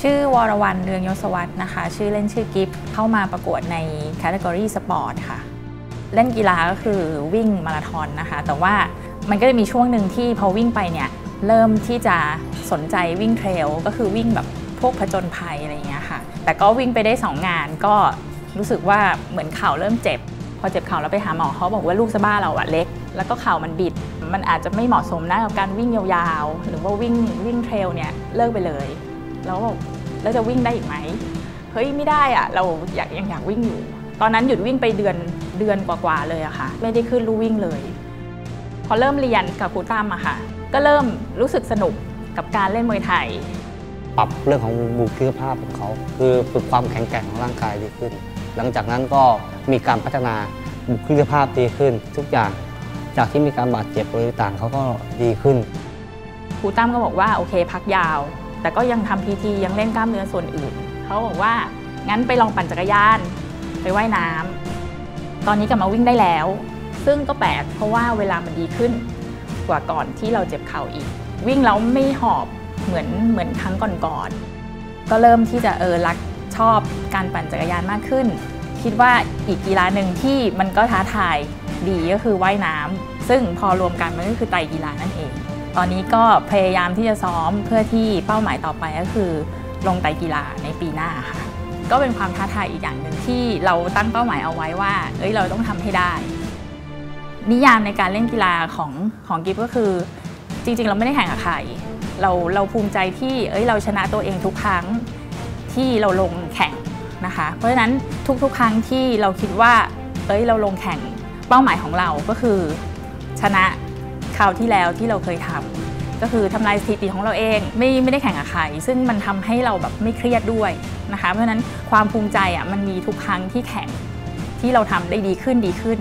ชื่อวรวรรณเรืองยศวัฒน์นะคะ ชื่อเล่นชื่อกิฟเข้ามาประกวดในแคตตากรีสปอร์ตค่ะ เล่นกีฬาก็คือวิ่งมาราธอนนะคะ แต่ว่ามันก็จะมีช่วงหนึ่งที่พอวิ่งไปเนี่ย เริ่มที่จะสนใจวิ่งเทรลก็คือวิ่งแบบพวกผจญภัยอะไรอย่างเงี้ยค่ะ แต่ก็วิ่งไปได้ 2 งานก็รู้สึกว่าเหมือนเข่าเริ่มเจ็บ พอเจ็บเข่าแล้วไปหาหมอเขาบอกว่าลูกสะบ้าเราอะเล็ก แล้วก็เข่ามันบิด มันอาจจะไม่เหมาะสมนะกับการวิ่งยาวๆ หรือว่าวิ่งวิ่งเทรลเนี่ยเลิกไปเลย แล้วบอกแล้วจะวิ่งได้อีกไหมเฮ้ยไม่ได้อะเราอยากยังอยากวิ่งอยู่ ตอนนั้นหยุดวิ่งไปเดือนเดือนกว่าๆเลยอะค่ะ ไม่ได้ขึ้นลู่วิ่งเลย พอเริ่มเรียนกับครูตั้มอะค่ะ ก็เริ่มรู้สึกสนุกกับการเล่นมวยไทย ปรับเรื่องของบุคลิกภาพของเขา คือฝึกความแข็งแกร่งของร่างกายดีขึ้น หลังจากนั้นก็มีการพัฒนาบุคลิกภาพดีขึ้น ทุกอย่างจากที่มีการบาดเจ็บอะไรต่างๆเขาก็ดีขึ้นครูตั้มก็บอกว่าโอเค พักยาว แต่ก็ยังทำพีทียังเล่นกล้ามเนื้อส่วนอื่น เขาบอกว่างั้นไปลองปั่นจักรยาน ไปว่ายน้ำตอนนี้กลับมาวิ่งได้แล้ว ซึ่งก็แปลกเพราะว่าเวลามันดีขึ้น กว่าก่อนที่เราเจ็บเข่าอีก วิ่งแล้วไม่หอบเหมือนเหมือนครั้งก่อนๆก็เริ่มที่จะเออรักชอบการปั่นจักรยานมากขึ้น คิดว่าอีกกีฬาหนึ่งที่มันก็ท้าทายดีก็คือว่ายน้ำซึ่งพอรวมกันมันก็คือไตกีฬานั่นเอง ตอนนี้ก็พยายามที่จะซ้อมเพื่อที่เป้าหมายต่อไปก็คือ ลงไตกีฬาในปีหน้าค่ะ ก็เป็นความท้าทายอีกอย่างหนึ่งที่เราตั้งเป้าหมายเอาไว้ว่า เอ้ยเราต้องทำให้ได้ นิยามในการเล่นกีฬาของของกิฟก็คือ จริงๆ เราไม่ได้แข่งกับใครเราเราภูมิใจที่เอ้ยเราชนะตัวเองทุกครั้งที่เราลงแข่งนะคะ เพราะฉะนั้นทุกๆ ครั้งที่เราคิดว่า เอ้ยเราลงแข่งเป้าหมายของเราก็คือชนะ ราวที่แล้วที่เราเคยทำก็คือทำลายสถิติของเราเองไม่ไม่ได้แข่งกับใครซึ่งมันทำให้เราแบบไม่เครียดด้วยนะคะเพราะฉะนั้นความภูมิใจอะมันมีทุกครั้งที่แข่งที่เราทำได้ดีขึ้นดีขึ้น